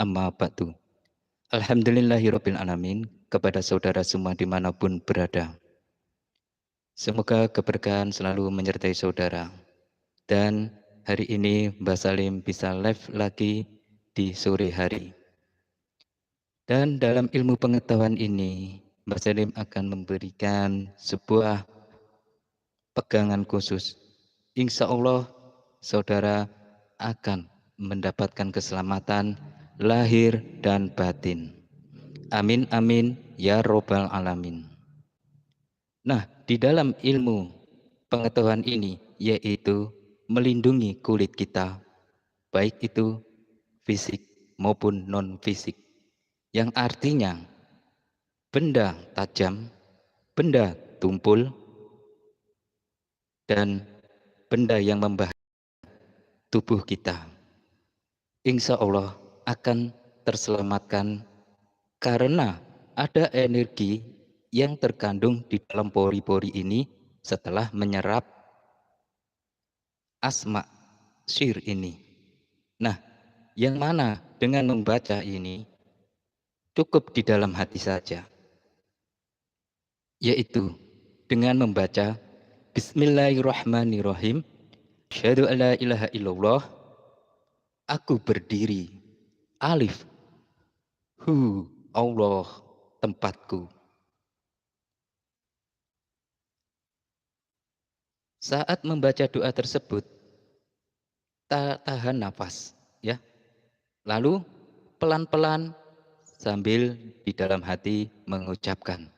amma ba'du. Alhamdulillahirabbil alamin kepada saudara semua di mana pun berada. Semoga keberkahan selalu menyertai saudara. Dan hari ini Mbak Salim bisa live lagi di sore hari. Dan dalam ilmu pengetahuan ini, Mbak Salim akan memberikan sebuah pegangan khusus. Insya Allah saudara akan mendapatkan keselamatan lahir dan batin. Amin amin ya robbal alamin. Nah, di dalam ilmu pengetahuan ini yaitu melindungi kulit kita, baik itu fisik maupun non fisik. Yang artinya benda tajam, benda tumpul, dan benda yang membahas tubuh kita insya Allah akan terselamatkan karena ada energi yang terkandung di dalam pori-pori ini setelah menyerap asma syir ini. Nah, yang mana dengan membaca ini cukup di dalam hati saja. Yaitu dengan membaca Bismillahirrahmanirrahim. Asyhadu alla ilaha illallah Aku berdiri. Alif. Hu. Allah tempatku. Saat membaca doa tersebut, ta tahan nafas, ya. Lalu pelan-pelan sambil di dalam hati mengucapkan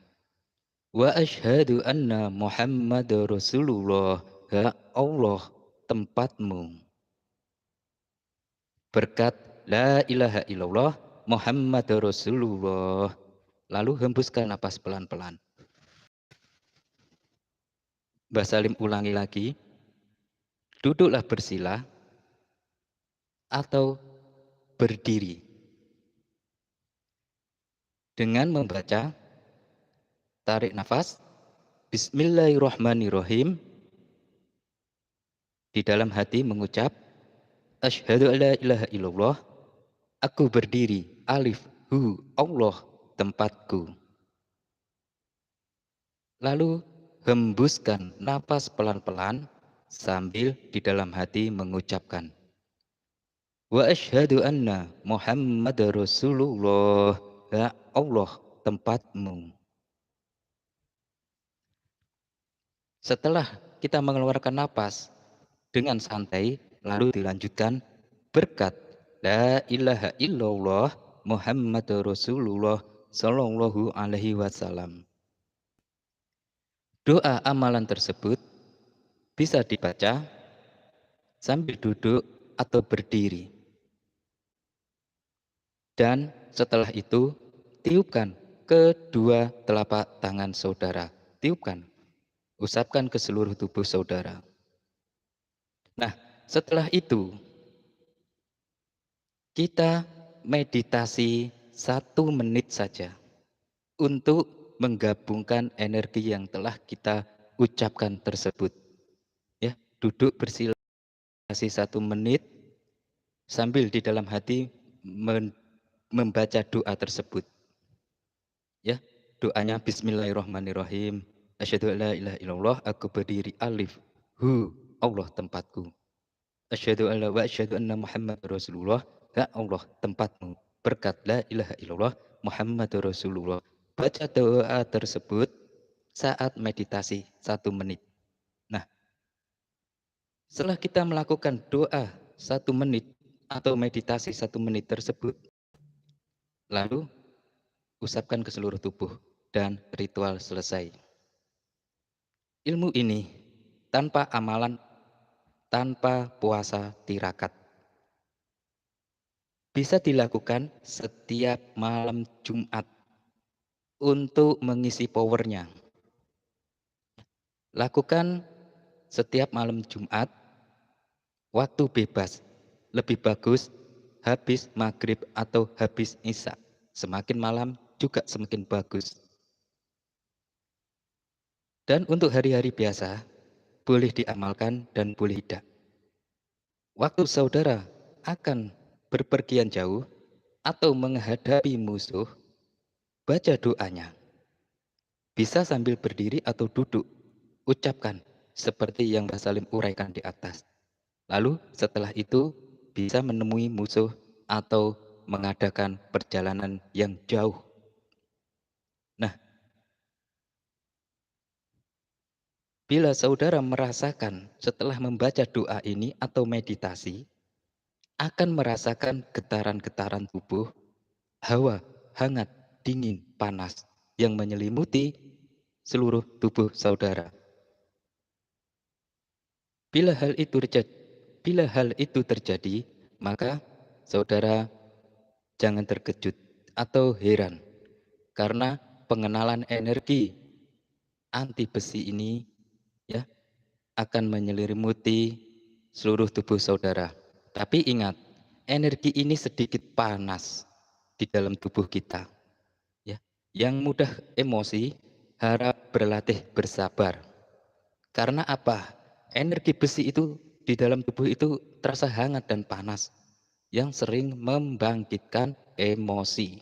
Wa ashadu anna Muhammad Rasulullah ya Allah tempatmu berkat La ilaha illallah Muhammad Rasulullah. Lalu hembuskan napas pelan-pelan. Mbak Salim ulangi lagi. Duduklah bersila atau berdiri. Dengan membaca tarik nafas Bismillahirrahmanirrahim di dalam hati mengucap Asyhadu alla ilaha illallah. Aku berdiri. Alif. Hu. Allah tempatku. Lalu hembuskan napas pelan-pelan sambil di dalam hati mengucapkan. Wa asyhadu anna Muhammad Rasulullah. Ya Allah tempatmu. Setelah kita mengeluarkan napas dengan santai, Lalu dilanjutkan berkat La ilaha illallah Muhammad Rasulullah Sallallahu alaihi wasallam. Doa amalan tersebut bisa dibaca sambil duduk atau berdiri. Dan setelah itu tiupkan kedua telapak tangan saudara. Tiupkan. Usapkan ke seluruh tubuh saudara. Nah, setelah itu, kita meditasi satu menit saja untuk menggabungkan energi yang telah kita ucapkan tersebut. Ya, duduk bersila satu menit sambil di dalam hati membaca doa tersebut. Ya, doanya Bismillahirrahmanirrahim. Asyhadu alla ilaha illallah, aku berdiri alif. Hu, Allah tempatku. Asyhadu alla wa asyhadu anna Muhammad Rasulullah. Ya Allah, tempatmu. Berkat la ilaha illallah Muhammad Rasulullah. Baca doa tersebut saat meditasi satu menit. Nah, setelah kita melakukan doa satu menit atau meditasi satu menit tersebut, lalu usapkan ke seluruh tubuh dan ritual selesai. Ilmu ini tanpa amalan tanpa puasa tirakat. Bisa dilakukan setiap malam Jumat untuk mengisi powernya. Lakukan setiap malam Jumat, waktu bebas. Lebih bagus habis maghrib atau habis isya. Semakin malam juga semakin bagus. Dan untuk hari-hari biasa, boleh diamalkan dan boleh tidak. Waktu saudara akan berpergian jauh, atau menghadapi musuh, baca doanya. Bisa sambil berdiri atau duduk, ucapkan seperti yang Mbak Salim uraikan di atas. Lalu setelah itu bisa menemui musuh atau mengadakan perjalanan yang jauh. Nah, bila saudara merasakan setelah membaca doa ini atau meditasi, akan merasakan getaran-getaran tubuh, hawa, hangat, dingin, panas yang menyelimuti seluruh tubuh saudara. Bila hal itu terjadi, bila hal itu terjadi, maka saudara jangan terkejut atau heran karena pengenalan energi anti besi ini ya akan menyelimuti seluruh tubuh saudara. Tapi ingat, energi ini sedikit panas di dalam tubuh kita. Ya, yang mudah emosi harap berlatih bersabar. Karena apa? Energi besi itu di dalam tubuh itu terasa hangat dan panas yang sering membangkitkan emosi.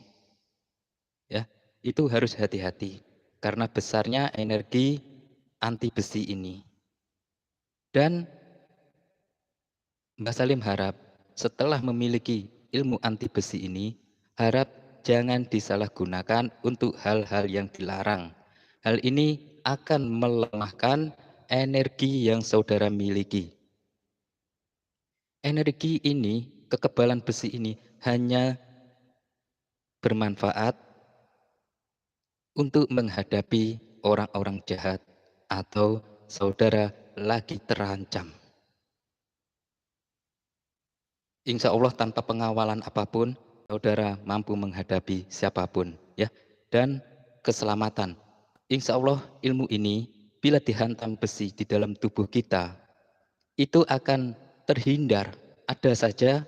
Ya, itu harus hati-hati karena besarnya energi anti besi ini. Dan Mbak Salim harap setelah memiliki ilmu anti besi ini, harap jangan disalahgunakan untuk hal-hal yang dilarang. Hal ini akan melemahkan energi yang saudara miliki. Energi ini, kekebalan besi ini hanya bermanfaat untuk menghadapi orang-orang jahat atau saudara lagi terancam. Insya Allah tanpa pengawalan apa pun, saudara mampu menghadapi siapa pun. ya Dan keselamatan. Insya Allah ilmu ini bila dihantam besi di dalam tubuh kita, itu akan terhindar. Ada saja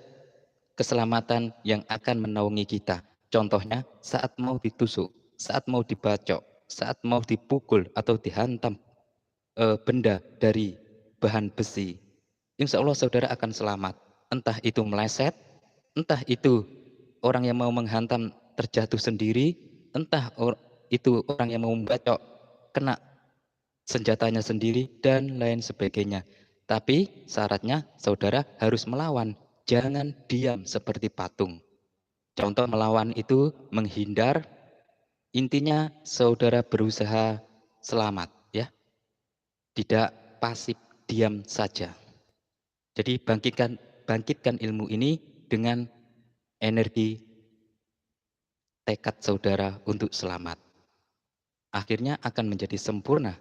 keselamatan yang akan menaungi kita. Contohnya saat mau ditusuk, saat mau dibacok, saat mau dipukul atau dihantam e, benda dari bahan besi. Insya Allah saudara akan selamat entah itu meleset, entah itu orang yang mau menghantam terjatuh sendiri, entah or, itu orang yang mau membacok kena senjatanya sendiri dan lain sebagainya. Tapi syaratnya saudara harus melawan, jangan diam seperti patung. Contoh melawan itu menghindar, intinya saudara berusaha selamat ya. Tidak pasif diam saja. Jadi bangkitkan bangkitkan ilmu ini dengan energi tekad saudara untuk selamat. Akhirnya akan menjadi sempurna.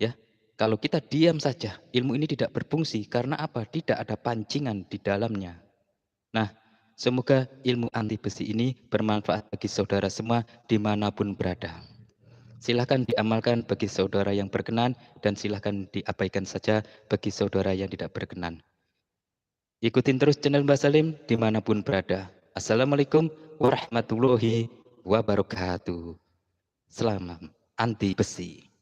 Ya, Kalau kita diam saja, ilmu ini tidak berfungsi. Karena apa? Tidak ada pancingan di dalamnya. Nah, semoga ilmu anti besi ini bermanfaat bagi saudara semua di mana pun berada. Silahkan diamalkan bagi saudara yang berkenan dan silahkan diabaikan saja bagi saudara yang tidak berkenan. Ikutin terus channel Mbak Salim di mana pun berada. Assalamualaikum warahmatullahi wabarakatuh. Selamat anti besi.